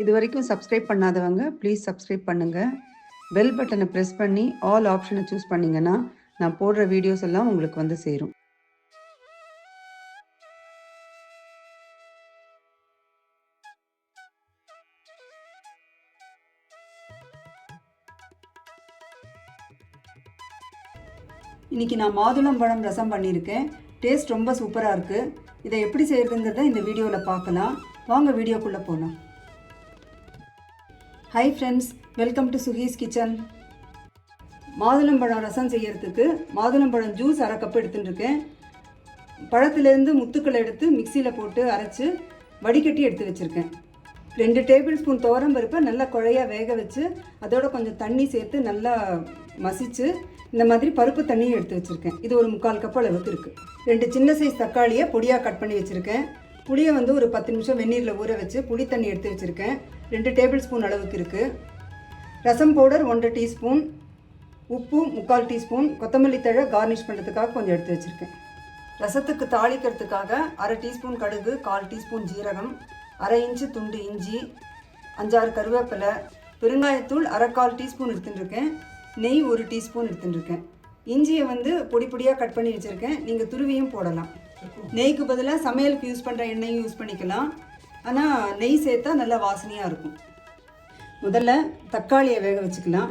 இது வரைக்கும் சப்ஸ்கிரைப் பண்ணாதவங்க ப்ளீஸ் சப்ஸ்கிரைப் பண்ணுங்கள் பெல் பட்டனை ப்ரெஸ் பண்ணி ஆல் ஆப்ஷனை சூஸ் பண்ணிங்கன்னா நான் போடுற வீடியோஸ் எல்லாம் உங்களுக்கு வந்து சேரும். இன்றைக்கி நான் மாதுளம்பழம் ரசம் பண்ணியிருக்கேன். டேஸ்ட் ரொம்ப சூப்பராக இருக்குது இதை எப்படி செய்கிறதுங்கிறத இந்த வீடியோவில் பார்க்கலாம். வாங்க வீடியோக்குள்ளே போகலாம் hi friends welcome to Suki's kitchen மாதுளம்பழம் ரசம் செய்யறதுக்கு மாதுளம்பழம் ஜூஸ் அரை கப் எடுத்துட்டுருக்கேன். பழத்துலேருந்து முத்துக்களை எடுத்து மிக்சியில் போட்டு அரைச்சி வடிகட்டி எடுத்து வச்சுருக்கேன். ரெண்டு டேபிள் ஸ்பூன் துவரம் பருப்பை நல்லா குழையாக வேக வச்சு அதோட கொஞ்சம் தண்ணி சேர்த்து நல்லா மசிச்சு இந்த மாதிரி பருப்பு தண்ணியும் எடுத்து வச்சுருக்கேன். இது ஒரு முக்கால் கப் அளவுக்கு இருக்குது ரெண்டு சின்ன சைஸ் தக்காளியை பொடியாக கட் பண்ணி வச்சுருக்கேன். புளியை வந்து ஒரு பத்து நிமிஷம் வெந்நீரில் ஊற வச்சு புளி தண்ணி எடுத்து வச்சுருக்கேன். ரெண்டு டேபிள் ஸ்பூன் அளவுக்கு இருக்குது ரசம் பவுடர் ஒன்றரை டீஸ்பூன் உப்பு முக்கால் டீஸ்பூன் கொத்தமல்லி தழை கார்னிஷ் பண்ணுறதுக்காக கொஞ்சம் எடுத்து வச்சுருக்கேன். ரசத்துக்கு தாளிக்கிறதுக்காக அரை டீஸ்பூன் கடுகு கால் டீஸ்பூன் ஜீரகம் அரை இன்ச்சு துண்டு இஞ்சி அஞ்சாறு கருவேப்பிலை பெருங்காயத்தூள் அரைக்கால் டீஸ்பூன் எடுத்துட்டுருக்கேன். நெய் ஒரு டீஸ்பூன் எடுத்துட்டுருக்கேன். இஞ்சியை வந்து பொடி பொடியாக கட் பண்ணி வச்சுருக்கேன். நீங்கள் துருவியும் போடலாம். நெய்க்கு பதிலாக சமையலுக்கு யூஸ் பண்ணுற எண்ணெயும் யூஸ் பண்ணிக்கலாம். ஆனால் நெய் சேர்த்தா நல்லா வாசனையாக இருக்கும். முதல்ல தக்காளியை வேக வச்சுக்கலாம்.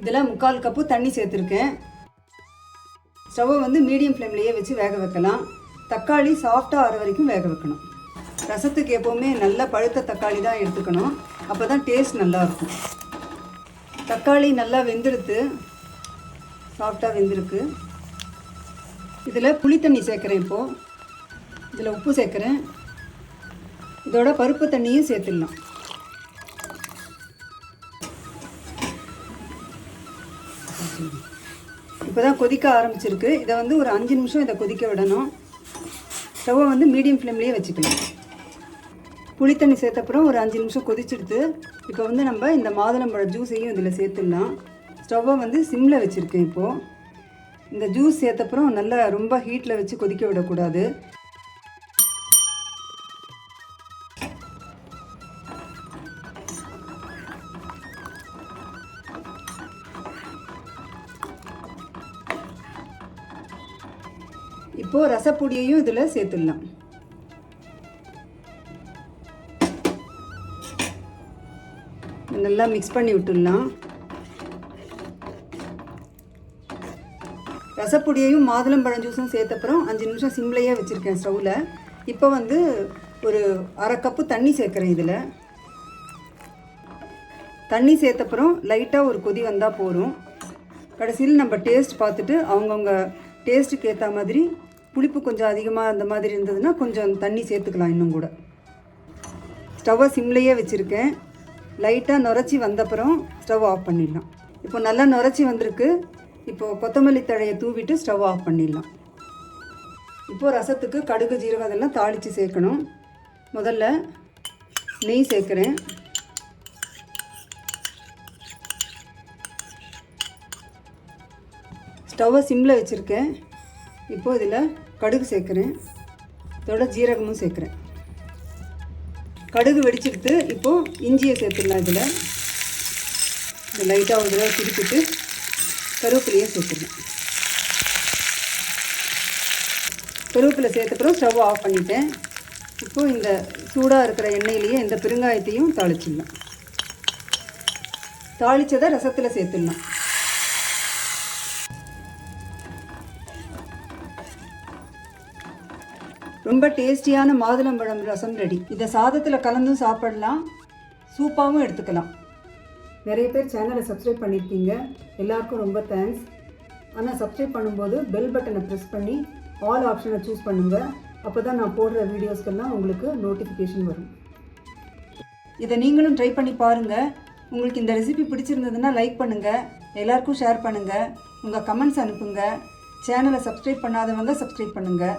இதில் முக்கால் கப்பு தண்ணி சேர்த்துருக்கேன். ஸ்டவ்வை வந்து மீடியம் ஃப்ளேம்லேயே வச்சு வேக வைக்கலாம். தக்காளி சாஃப்டாக ஆற வரைக்கும் வேக வைக்கணும். ரசத்துக்கு எப்போவுமே நல்ல பழுத்த தக்காளி தான் எடுத்துக்கணும். அப்போ தான் டேஸ்ட் நல்லாயிருக்கும் தக்காளி நல்லா வெந்துடுத்து சாஃப்டாக வெந்திருக்கு. இதில் புளி தண்ணி சேர்க்குறேன் இப்போது இதில் உப்பு சேர்க்குறேன். இதோட பருப்பு தண்ணியும் சேர்த்துடலாம். இப்போ தான் கொதிக்க ஆரம்பிச்சிருக்கு. இதை வந்து ஒரு அஞ்சு நிமிஷம் இதை கொதிக்க விடணும். ஸ்டவ்வை வந்து மீடியம் ஃப்ளேம்லேயே வச்சுக்கலாம் புளி தண்ணி சேர்த்தப்புறம் ஒரு அஞ்சு நிமிஷம் கொதிச்சிடுது இப்போ வந்து நம்ம இந்த மாதுளம்பழ ஜூஸையும் இதில் சேர்த்துடலாம். ஸ்டவ்வை வந்து சிம்மில் வச்சுருக்கேன் இப்போது இந்த ஜூஸ் சேர்த்தப்புறம் நல்லா ரொம்ப ஹீட்டில் வச்சு கொதிக்க விடக்கூடாது. இப்போது ரசப்பொடியையும் இதில் சேர்த்துடலாம். நல்லா மிக்ஸ் பண்ணி விட்டுடலாம். ரசப்பொடியையும் மாதுளம்பழம் ஜூஸும் சேர்த்தப்புறம் அஞ்சு நிமிஷம் சிம்லையே வச்சுருக்கேன் ஸ்டவ்வில் இப்போ வந்து ஒரு அரை கப்பு தண்ணி சேர்க்குறேன் இதில். தண்ணி சேர்த்தப்புறம் லைட்டாக ஒரு கொதி வந்தால் போதும். கடைசியில் நம்ம டேஸ்ட் பார்த்துட்டு அவங்கவுங்க டேஸ்ட்டுக்கு ஏற்ற மாதிரி புளிப்பு கொஞ்சம் அதிகமாக அந்த மாதிரி இருந்ததுன்னா கொஞ்சம் தண்ணி சேர்த்துக்கலாம் இன்னும் கூட. ஸ்டவ்வை சிம்லையே வச்சுருக்கேன். லைட்டாக நுரைச்சி வந்தப்புறம் ஸ்டவ் ஆஃப் பண்ணிடலாம். இப்போ நல்லா நுரைச்சி வந்திருக்கு. இப்போது கொத்தமல்லி தழையை தூவிட்டு ஸ்டவ் ஆஃப் பண்ணிடலாம். இப்போது ரசத்துக்கு கடுகு ஜீரகம் அதெல்லாம் தாளித்து சேர்க்கணும். முதல்ல நெய் சேர்க்குறேன். ஸ்டவ்வை சிம்மில் வச்சுருக்கேன். இப்போது இதில் கடுகு சேர்க்குறேன். இதோட ஜீரகமும் சேர்க்குறேன். கடுகு வெடிச்சுக்கிட்டு இப்போது இஞ்சியை சேர்த்துடலாம் இதில். இந்த லைட்டாக ஒரு தடவை திருப்பிட்டு கருவேப்பிலையும் சேர்த்துடலாம். கருவேப்பிலை சேர்த்தப்பறம் ஸ்டவ் ஆஃப் பண்ணிட்டேன். இப்போது இந்த சூடாக இருக்கிற எண்ணெயிலேயே இந்த பெருங்காயத்தையும் தாளிச்சிடலாம். தாளித்ததை ரசத்தில் சேர்த்துடலாம். ரொம்ப டேஸ்டியான மாதுளம்பழம் ரசம் ரெடி. இதை சாதத்தில் கலந்தும் சாப்பிடலாம் சூப்பாகவும் எடுத்துக்கலாம். நிறைய பேர் சேனலை சப்ஸ்கிரைப் பண்ணியிருக்கீங்க. எல்லாருக்கும் ரொம்ப தேங்க்ஸ் ஆனால் சப்ஸ்கிரைப் பண்ணும்போது பெல் பட்டனை ப்ரெஸ் பண்ணி ஆல் ஆப்ஷனை சூஸ் பண்ணுங்கள் அப்போ தான் நான் போடுற வீடியோஸ்க்கெல்லாம் உங்களுக்கு நோட்டிஃபிகேஷன் வரும். இதை நீங்களும் ட்ரை பண்ணி பாருங்கள் உங்களுக்கு இந்த ரெசிபி பிடிச்சிருந்ததுன்னா லைக் பண்ணுங்கள் எல்லாருக்கும் ஷேர் பண்ணுங்கள் உங்கள் கமெண்ட்ஸ் அனுப்புங்க. சேனலை சப்ஸ்கிரைப் பண்ணாதவங்க சப்ஸ்கிரைப் பண்ணுங்கள்